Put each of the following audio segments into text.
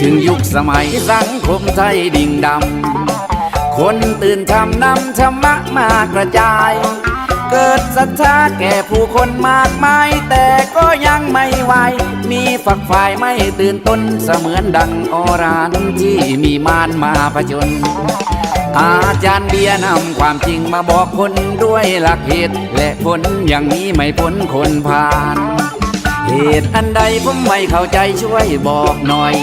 ถึงยุคสมัยสังคมไทยดิ่งดำ คนตื่นทำนำธรรมะมากระจาย เกิด ศรัทธาแก่ผู้คนมากมาย แต่ก็ยังไม่ไหวมีฝักฝ่ายไม่ตื่นต้นเสมือนดังอรานที่มีมารมาผจญอาจารย์เบียนำความจริงมาบอกคนด้วยหลักเหตุและผลอย่างนี้ไม่พ้นคนผ่านเหตุอันใดผมไม่เข้าใจช่วยบอกหน่อย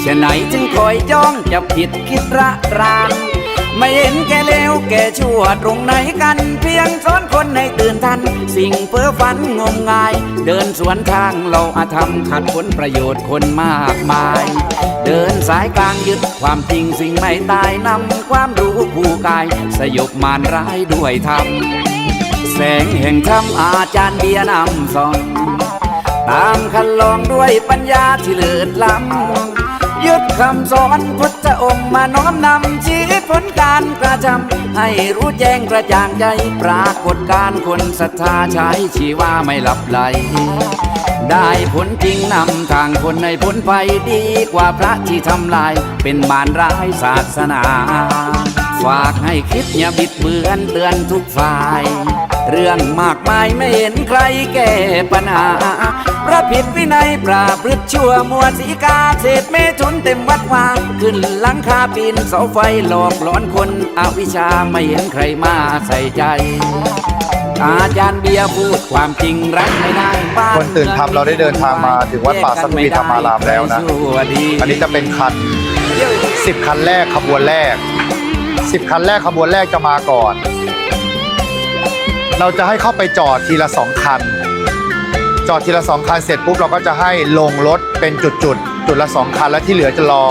เช่นไหนถึงคอยจ้องจะผิดคิดระราน ไม่เห็นแกเลวแกชั่วตรงไหนกัน เพียงสอนคนให้ตื่นทัน สิ่งเพ้อฝันงมงาย เดินสวนทางเราอาธรรมขัดผลประโยชน์คนมากมาย เดินสายกลางยึดความจริงสิ่งไม่ตายนำความรู้ผู้กาย สยบมารร้ายด้วยธรรมแสงแห่งธรรมอาจารย์เบียนำสอนตามคันลองด้วยปัญญาที่เลิศล้ำยึดคำสอนพุทธ องค์มาน้อมนำชีวิตผลการกระทำให้รู้แจ้งกระจ่างใจ ปรากฏการคนศรัทธาใช้ชีว่าไม่หลับไหล ได้ผลจริงนำทางคนในพ้นไปดีกว่าพระที่ทำลาย เป็นมารร้ายศาสนา ฝากให้คิดอย่าบิดเบือนเตือนทุกฝ่าย เรื่องมากมายไม่เห็นใครแก้ปัญหาพระผิดวินัยปราพฤติชั่วมัวสีกาเศษเมถุนเต็มวัดวาขึ้นหลังคาปีนเสาไฟหลอกหลอนคนอวิชชาไม่เห็นใครมาใส่ใจอาจารย์เบียร์พูดความจริงรักไม่ได้บ้านคนตื่นธรรมเราได้เดินทางมาถึงวัดป่าสัตวีธรรมารามแล้วนะ อันนี้จะเป็นคัน10คันแรกขบวนแรก10คันแรกขบวนแรกจะมาก่อน เราจะให้เข้าไปจอดทีละสองคัน จอดทีละสองคันเสร็จปุ๊บเราก็จะให้ลงรถเป็นจุดๆ จุดละสองคันแล้วที่เหลือจะรอ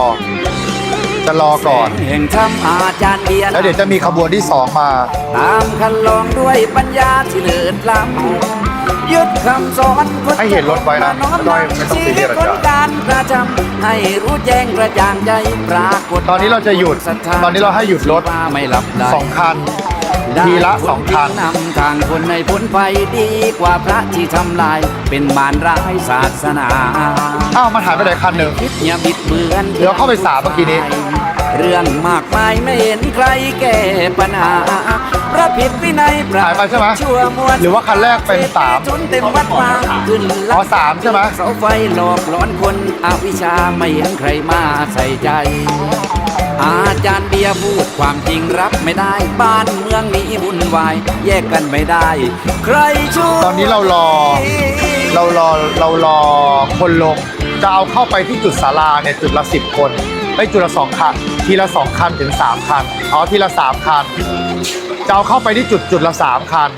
จะรอก่อน แห่งธรรมอาจารย์เบียร์แล้วเดี๋ยวจะมีขบวนที่สองมา ตามคันลองด้วยปัญญาที่เลิศล้ำยึดคำสอนพุทธให้เห็นรถไว้นะมาน้อมไม่ต้องไม่ต้องชีซีเรีวิยตสผลการกระทำให้รู้แจ้งกระจ่างใจปรากฏตอนนี้เราจะหยุดศรัทธตอนนี้เราให้หยุดรถว่าไม่หลับไหลสองคัน ทีละสองคันนำทางคนในพ้นไปดีกว่าพระที่ทำลาย เป็นมารร้ายศาสนาอ้าวมันหายไปไหนคันหนึ่งคิดอย่าบิดเบือนเดี๋ยวเข้าไปสามเมื่อกี้นี้ เรื่องมากมายไม่เห็นใครแก้ปัญหา พระผิดวินัยปราหายไปใช่ไหมชั่วมวลหรือว่าคันแรกเป็นสามจนเต็มวัดวาขึ้นหลังอ๋อสามใช่ไหมเสาไฟหลอกหลอนคนอวิชชาไม่เห็นใครมาใส่ใจ อาจารย์เบียร์พูดความจริงรับไม่ได้ บ้านเมืองนี้วุ่นวาย แยกกันไม่ได้ ใครช่วยตอนนี้เรารอ เรารอเรารอคนลงจะเอาเข้าไปที่จุดศาลาเนี่ยจุดละสิบคนไปจุดละสองคัน ทีละสองคันถึงสามคันอ๋อทีละสามคัน จะเอาเข้าไปที่จุดจุดละสามคัน